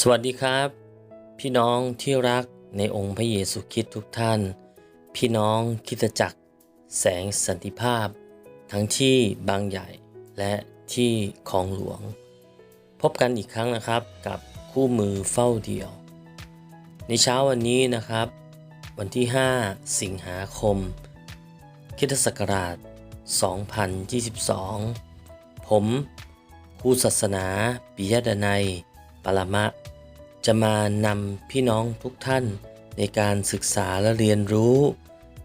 สวัสดีครับ พี่น้องที่รักในองค์พระเยซูคริสต์ทุกท่าน พี่น้องคิดจักร แสงสันติภาพ ทั้งที่บางใหญ่และที่คลองหลวง พบกันอีกครั้งนะครับกับคู่มือเฝ้าเดี่ยว ในเช้าวันนี้นะครับ วันที่ 5 สิงหาคมคริสตศักราช 2022 ผมครูศาสนาปิยดนัยปรมะ จะมานำพี่น้องทุกท่านในการศึกษาและเรียนรู้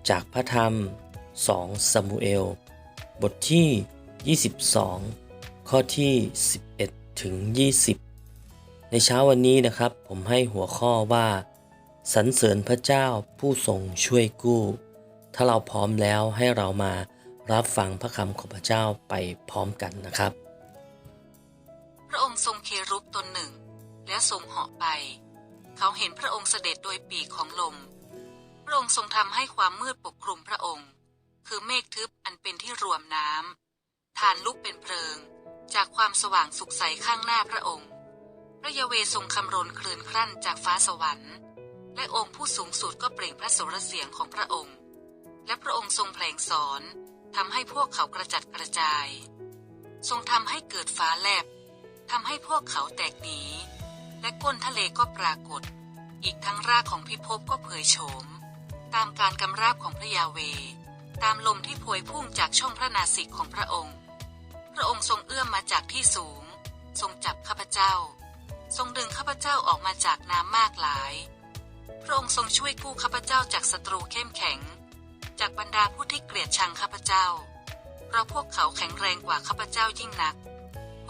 จากพระธรรม 2 ซามูเอล บทที่ 22 ข้อที่ 11 ถึง 20 ในเช้าวันนี้นะครับ ผมให้หัวข้อว่า สรรเสริญพระเจ้าผู้ทรงช่วยกู้ ถ้าเราพร้อมแล้วให้เรามารับฟังพระคำของพระเจ้าไปพร้อมกันนะครับ พระองค์ทรงเครุบตนหนึ่ง และทรงเหาะไป เขาเห็นพระองค์เสด็จโดยปีกของลม พระองค์ทรงทำให้ความมืดปกคลุมพระองค์ คือเมฆทึบอันเป็นที่รวมน้ำทานลุกเป็นเพลิง จากความสว่างสุขใสข้างหน้าพระองค์ พระยาเวทรงคำรนคลื่นครั่นจากฟ้าสวรรค์ และองค์ผู้สูงสุดก็เปล่งพระสุรเสียงของพระองค์ และพระองค์ทรงแผลงสอนทำให้พวกเขากระจัดกระจาย ทรงทำให้เกิดฟ้าแลบทำให้พวกเขาแตกหนี และก้นทะเลก็ปรากฏ อีกทั้งรากของพิภพก็เผยโฉม ตามการกำราบของพระยาเว ตามลมที่พวยพุ่งจากช่องพระนาสิกของพระองค์ พระองค์ทรงเอื้อมมาจากที่สูง ทรงจับข้าพเจ้า ทรงดึงข้าพเจ้าออกมาจากน้ำมากหลาย พระองค์ทรงช่วยกู้ข้าพเจ้าจากศัตรูเข้มแข็ง จากบรรดาผู้ที่เกลียดชังข้าพเจ้า เพราะพวกเขาแข็งแรงกว่าข้าพเจ้ายิ่งนัก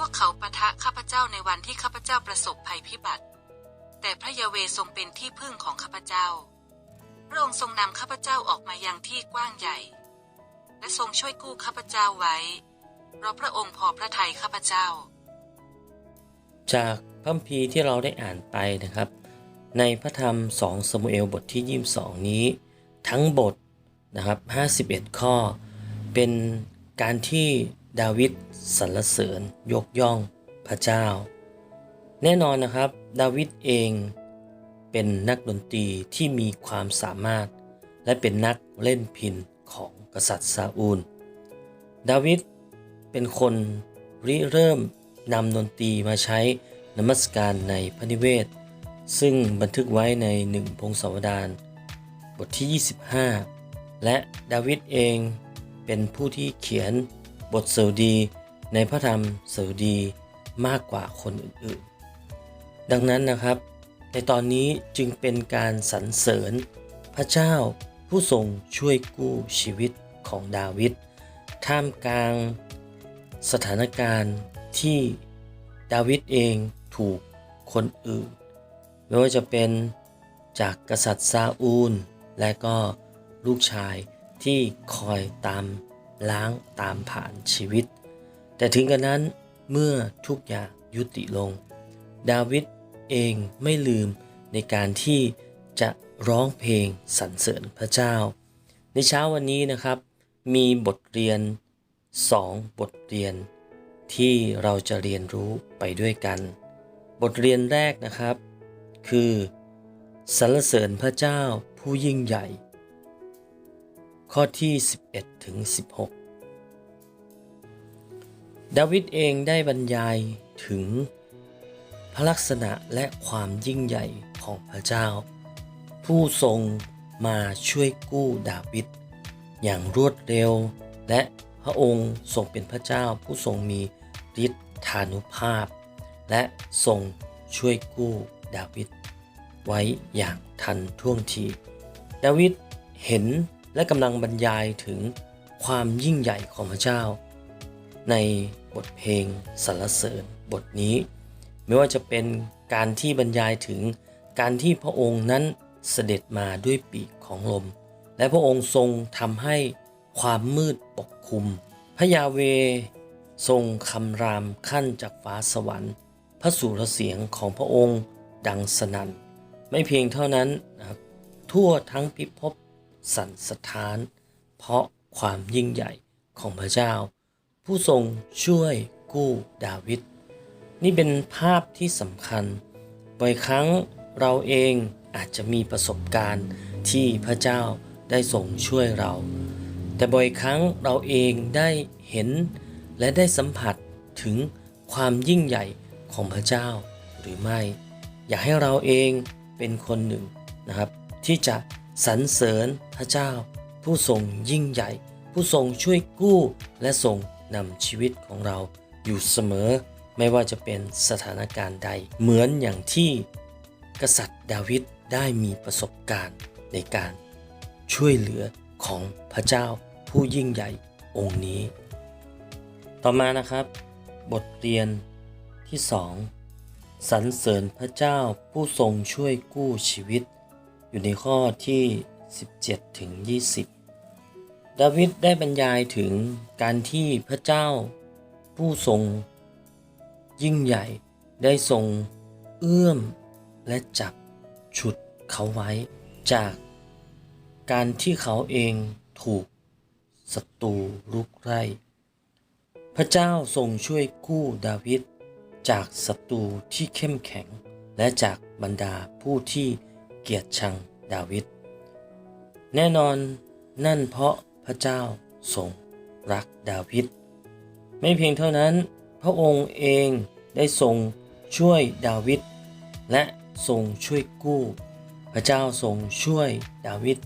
วกเขาปะทะข้าพเจ้าในวันที่ข้าพเจ้าประสบภัยพิบัติ แต่พระยาเวทรงเป็นที่พึ่งของข้าพเจ้า พระองค์ทรงนำข้าพเจ้าออกมายังที่กว้างใหญ่ และทรงช่วยกู้ข้าพเจ้าไว้ เพราะพระองค์พอพระทัยข้าพเจ้า จากคัมภีร์ที่เราได้อ่านไปนะครับ ในพระธรรม2สมุเอลบทที่ 22 นี้ ทั้งบทนะครับ 51 ข้อ เป็นการที่ ดาวิดสรรเสริญยกย่องพระเจ้า แน่นอนนะครับ ดาวิดเองเป็นนักดนตรีที่มีความสามารถ และเป็นนักเล่นพินของกษัตริย์ซาอูล ดาวิดเป็นคนริเริ่มนำดนตรีมาใช้นมัสการในพระนิเวศ ซึ่งบันทึกไว้ในหนึ่งพงศาวดารบทที่ 25 และดาวิดเองเป็นผู้ที่เขียน บทสดุดีในพระธรรมสดุดีมากกว่าคนอื่นๆ ดังนั้นนะครับ ในตอนนี้จึงเป็นการสรรเสริญพระเจ้าผู้ทรงช่วยกู้ชีวิตของดาวิดท่ามกลางสถานการณ์ที่ดาวิดเองถูกคนอื่น ไม่ว่าจะเป็นจากกษัตริย์ซาอูล และก็ลูกชายที่คอยตาม ล้างตามผ่านชีวิต แต่ถึงกระนั้นเมื่อทุกอย่างยุติลง ดาวิดเองไม่ลืมในการที่จะร้องเพลงสรรเสริญพระเจ้า ในเช้าวันนี้นะครับ มีบทเรียน 2 บทเรียน ที่เราจะเรียนรู้ไปด้วยกัน บทเรียนแรกนะครับ คือ สรรเสริญพระเจ้าผู้ยิ่งใหญ่ ข้อที่ 11 ถึง 16 ดาวิดเองได้บรรยายถึงพระลักษณะและความยิ่งใหญ่ของพระเจ้า ผู้ทรงมาช่วยกู้ดาวิดอย่างรวดเร็ว และพระองค์ทรงเป็นพระเจ้าผู้ทรงมีฤทธานุภาพ และทรงช่วยกู้ดาวิดไว้อย่างทันท่วงที ดาวิดเห็น และกำลังบรรยายถึงความยิ่งใหญ่ของพระเจ้า ในบทเพลงสรรเสริญบทนี้ ไม่ว่าจะเป็นการที่บรรยายถึงการที่พระองค์นั้นเสด็จมาด้วยปีกของลม และพระองค์ทรงทำให้ความมืดปกคลุม พระยาเวทรงคำรามขั้นจากฟ้าสวรรค์ พระสุรเสียงของพระองค์ดังสนั่น ไม่เพียงเท่านั้นนะครับทั่วทั้งพิภพ สั่นสะท้าน เพราะความยิ่งใหญ่ของพระเจ้า ผู้ทรงช่วยกู้ดาวิดนี่เป็นภาพที่สำคัญบ่อยครั้งเราเองอาจจะมีประสบการณ์ที่พระเจ้าได้ทรงช่วยเรา แต่บ่อยครั้งเราเองได้เห็นและได้สัมผัสถึงความยิ่งใหญ่ของพระเจ้าหรือไม่ อยากให้เราเองเป็นคนหนึ่งนะครับ ที่จะ สรรเสริญพระเจ้า ผู้ทรงยิ่งใหญ่ ผู้ทรงช่วยกู้และทรงนำชีวิตของเราอยู่เสมอ ไม่ว่าจะเป็นสถานการณ์ใด เหมือนอย่างที่กษัตริย์ดาวิดได้มีประสบการณ์ในการช่วยเหลือของพระเจ้าผู้ยิ่งใหญ่องค์นี้ ต่อมานะครับ บทเรียนที่ 2สรรเสริญพระเจ้าผู้ทรงช่วยกู้ชีวิต อยู่ในข้อที่ 17 ถึง 20 ดาวิดได้บรรยายถึงการที่พระเจ้าผู้ทรง ยิ่งใหญ่ได้ทรงเอื้อมและจับฉุดเขาไว้ จากการที่เขาเองถูกศัตรูรุกไล่พระเจ้าทรงช่วยกู้ดาวิดจากศัตรูที่เข้มแข็ง และจากบรรดาผู้ที่ กียดชังดาวิด แน่นอนนั่นเพราะพระเจ้าทรงรักดาวิด ไม่เพียงเท่านั้น พระองค์เองได้ทรงช่วยดาวิด และทรงช่วยกู้ พระเจ้าทรงช่วยดาวิด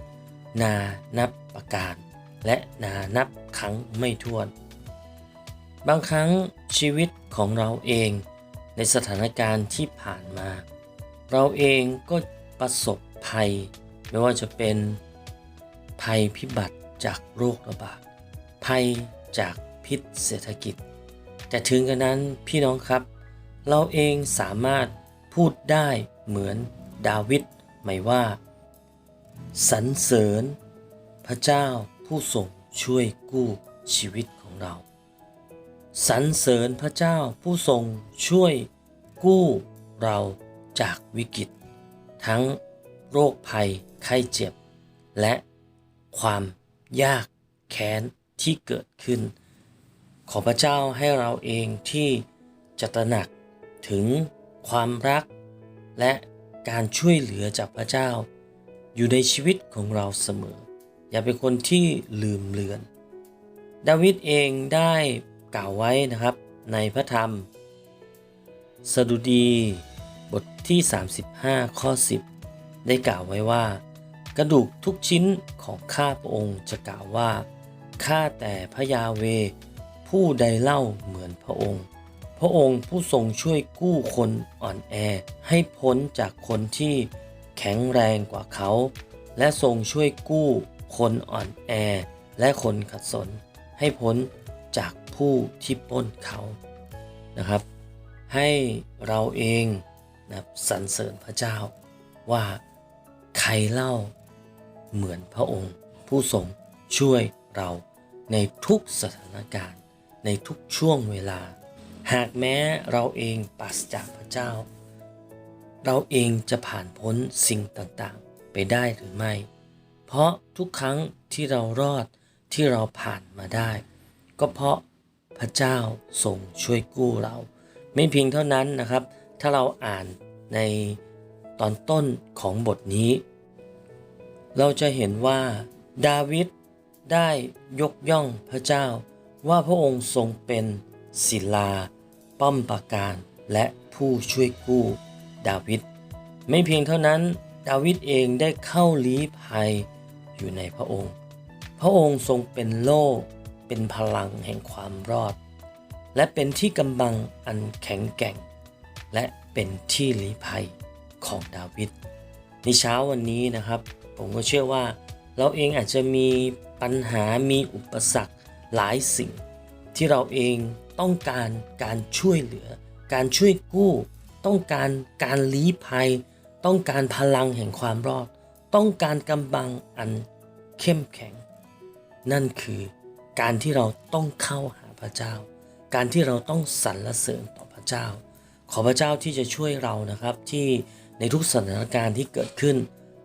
นานับประการ และนานับครั้งไม่ถ้วน บางครั้งชีวิตของเราเองในสถานการณ์ที่ผ่านมา เราเองก็ ประสบภัย ไม่ว่าจะเป็นภัยพิบัติจากโรคระบาด ภัยจากพิษเศรษฐกิจ แต่ถึงกระนั้นพี่น้องครับ เราเองสามารถพูดได้เหมือนดาวิดไหมว่า สรรเสริญ พระเจ้าผู้ทรงช่วยกู้ชีวิตของเรา สรรเสริญพระเจ้าผู้ทรงช่วยกู้เราจากวิกฤต ทั้งโรคภัยไข้เจ็บ และความยากแค้นที่เกิดขึ้น ขอพระเจ้าให้เราเองที่จะตระหนักถึงความรัก และการช่วยเหลือจากพระเจ้า อยู่ในชีวิตของเราเสมอ อย่าเป็นคนที่ลืมเลือน ดาวิดเองได้กล่าวไว้นะครับในพระธรรม สดุดี บทที่ 35 ข้อ 10 ได้กล่าวไว้ว่า กระดูกทุกชิ้นของข้าพระองค์จะกล่าวว่า ข้าแต่พระยาเว ผู้ใดเล่าเหมือนพระองค์ พระองค์ผู้ทรงช่วยกู้คนอ่อนแอ ให้พ้นจากคนที่แข็งแรงกว่าเขา และทรงช่วยกู้คนอ่อนแอ และคนขัดสน ให้พ้นจากผู้ที่ป้นเขานะครับ ให้เราเอง นะครับสรรเสริญพระเจ้า ว่าใครเล่าเหมือนพระองค์ ผู้ทรงช่วยเราในทุกสถานการณ์ ในทุกช่วงเวลา หากแม้เราเองปราศจากพระเจ้า เราเองจะผ่านพ้นสิ่งต่างๆ ไปได้หรือไม่ เพราะทุกครั้งที่เรารอดที่เราผ่านมาได้ ก็เพราะพระเจ้าทรงช่วยกู้เรา ไม่เพียงเท่านั้นนะครับ ถ้าเราอ่าน ในตอนต้นของบทนี้ เราจะเห็นว่า ดาวิดได้ยกย่องพระเจ้า ว่าพระองค์ทรงเป็นศิลา ป้อมปราการและผู้ช่วยกู้ ดาวิดไม่เพียงเท่านั้น ดาวิดเองได้เข้าลี้ภัยอยู่ในพระองค์ พระองค์ทรงเป็นโล่เป็นพลังแห่งความรอด และเป็นที่กำบังอันแข็งแกร่ง และ เป็นที่ลี้ภัยของดาวิดในเช้าวันนี้นะครับ ผมก็เชื่อว่า เราเองอาจจะมีปัญหามีอุปสรรคหลายสิ่ง ที่เราเองต้องการการช่วยเหลือ การช่วยกู้ ต้องการการลี้ภัย ต้องการพลังแห่งความรอด ต้องการกำบังอันเข้มแข็ง นั่นคือการที่เราต้องเข้าหาพระเจ้า การที่เราต้องสรรเสริญต่อพระเจ้า ขอพระเจ้าที่จะช่วยเรานะครับที่ในทุกสถานการณ์ที่เกิดขึ้น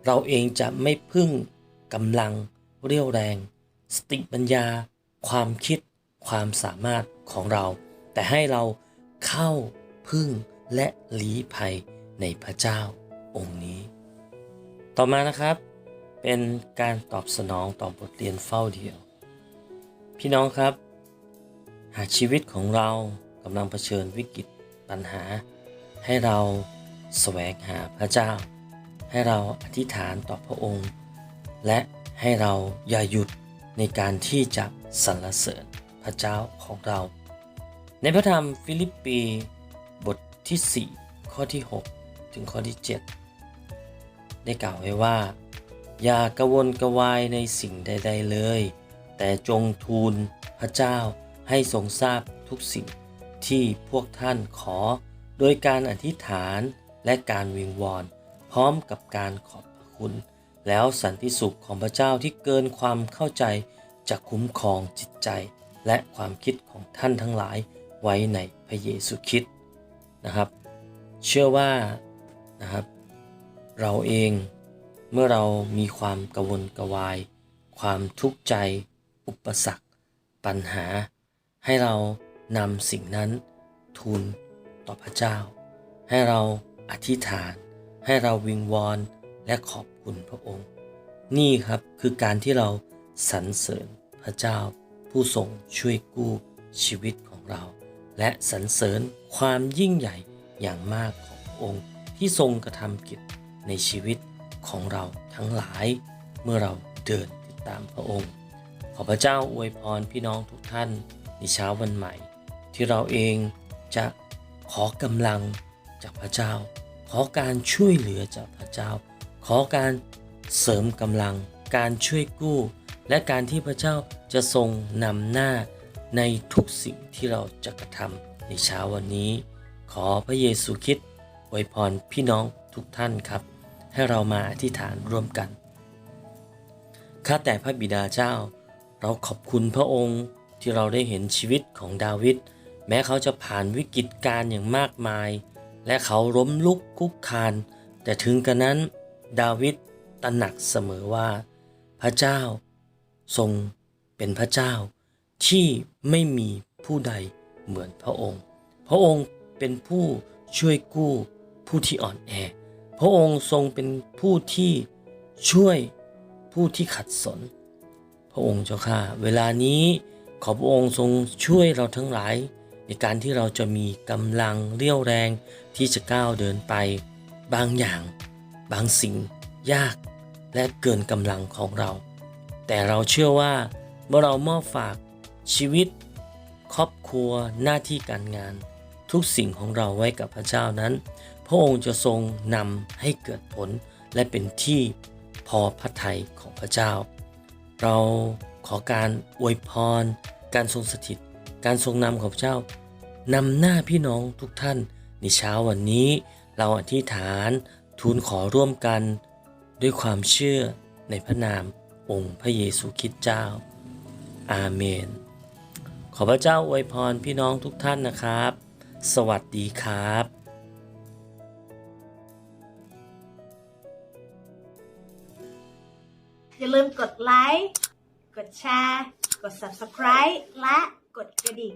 เราเองจะไม่พึ่งกำลังเรี่ยวแรง สติปัญญา ความคิด ความสามารถของเรา แต่ให้เราเข้าพึ่งและหลีภัยในพระเจ้าองค์นี้ ต่อมานะครับ เป็นการตอบสนองต่อบทเรียนเฝ้าเดียว พี่น้องครับ หากชีวิตของเรากำลังเผชิญวิกฤต ปัญหา ให้เราแสวงหาพระเจ้า ให้เราอธิษฐานต่อพระองค์ และให้เราอย่าหยุดในการที่จะสรรเสริญพระเจ้าของเรา ในพระธรรมฟิลิปปีบทที่ 4 ข้อที่ 6 ถึงข้อที่ 7 ได้กล่าวไว้ว่า อย่ากระวนกระวายในสิ่งใด ๆเลย แต่จงทูลพระเจ้าให้ทรงทราบทุกสิ่ง ที่พวกท่านขอ โดยการอธิษฐานและการวิงวอน พร้อมกับการขอบพระคุณ แล้วสันติสุขของพระเจ้าที่เกินความเข้าใจจะคุ้มครองจิตใจ และความคิดของท่านทั้งหลายไว้ในพระเยซูคริสต์นะครับ เชื่อว่านะครับ เราเองเมื่อเรามีความกระวนกระวาย ความทุกข์ใจ อุปสรรค ปัญหา ให้เรา นำสิ่งนั้นทูลต่อพระเจ้า ให้เราอธิษฐาน ให้เราวิงวอนและขอบคุณพระองค์ นี่ครับคือการที่เราสรรเสริญพระเจ้า ผู้ทรงช่วยกู้ชีวิตของเรา และสรรเสริญความยิ่งใหญ่อย่างมากขององค์ที่ทรงกระทำกิจในชีวิตของเราทั้งหลาย เมื่อเราเดินติดตามพระองค์ ขอพระเจ้าอวยพรพี่น้องทุกท่านในเช้าวันใหม่ ที่เราเองจะขอกำลังจากพระเจ้า ขอการช่วยเหลือจากพระเจ้า ขอการเสริมกำลัง การช่วยกู้ และการที่พระเจ้าจะทรงนำหน้าในทุกสิ่งที่เราจะกระทำในเช้าวันนี้ ขอพระเยซูคริสต์อวยพรพี่น้องทุกท่านครับ ให้เรามาอธิษฐานร่วมกันข้าแต่พระบิดาเจ้า เราขอบคุณพระองค์ที่เราได้เห็นชีวิตของดาวิด แม้เขาจะผ่านวิกฤตการ์อย่างมากมาย และเขาล้มลุกคุกคาน แต่ถึงกระนั้น ดาวิดตระหนักเสมอว่า พระเจ้า ทรงเป็นพระเจ้า ที่ไม่มีผู้ใดเหมือนพระองค์ พระองค์เป็นผู้ช่วยกู้ผู้ที่อ่อนแอ พระองค์ทรงเป็นผู้ที่ช่วยผู้ที่ขัดสน พระองค์เจ้าข้าเวลานี้ขอพระองค์ทรงช่วยเราทั้งหลาย ในการที่เราจะมีกำลังเรี่ยวแรงที่จะก้าวเดินไป บางอย่าง บางสิ่ง ยาก และเกินกำลังของเรา แต่เราเชื่อว่าเมื่อเรามอบฝากชีวิต ครอบครัวหน้าที่การงาน ทุกสิ่งของเราไว้กับพระเจ้านั้น พระองค์จะทรงนำให้เกิดผลและเป็นที่พอพระทัยของพระเจ้า เราขอการอวยพร การทรงสถิต การทรงนำของพระเจ้า นำหน้าพี่น้องทุกท่าน ในเช้าวันนี้ เราอธิษฐานทูลขอร่วมกัน ด้วยความเชื่อในพระนามองค์พระเยซูคริสต์เจ้า อาเมน ขอพระเจ้าอวยพรพี่น้องทุกท่านนะครับ สวัสดีครับอย่าลืมกดไลค์ กดแชร์ กด Subscribe และกดกระดิ่ง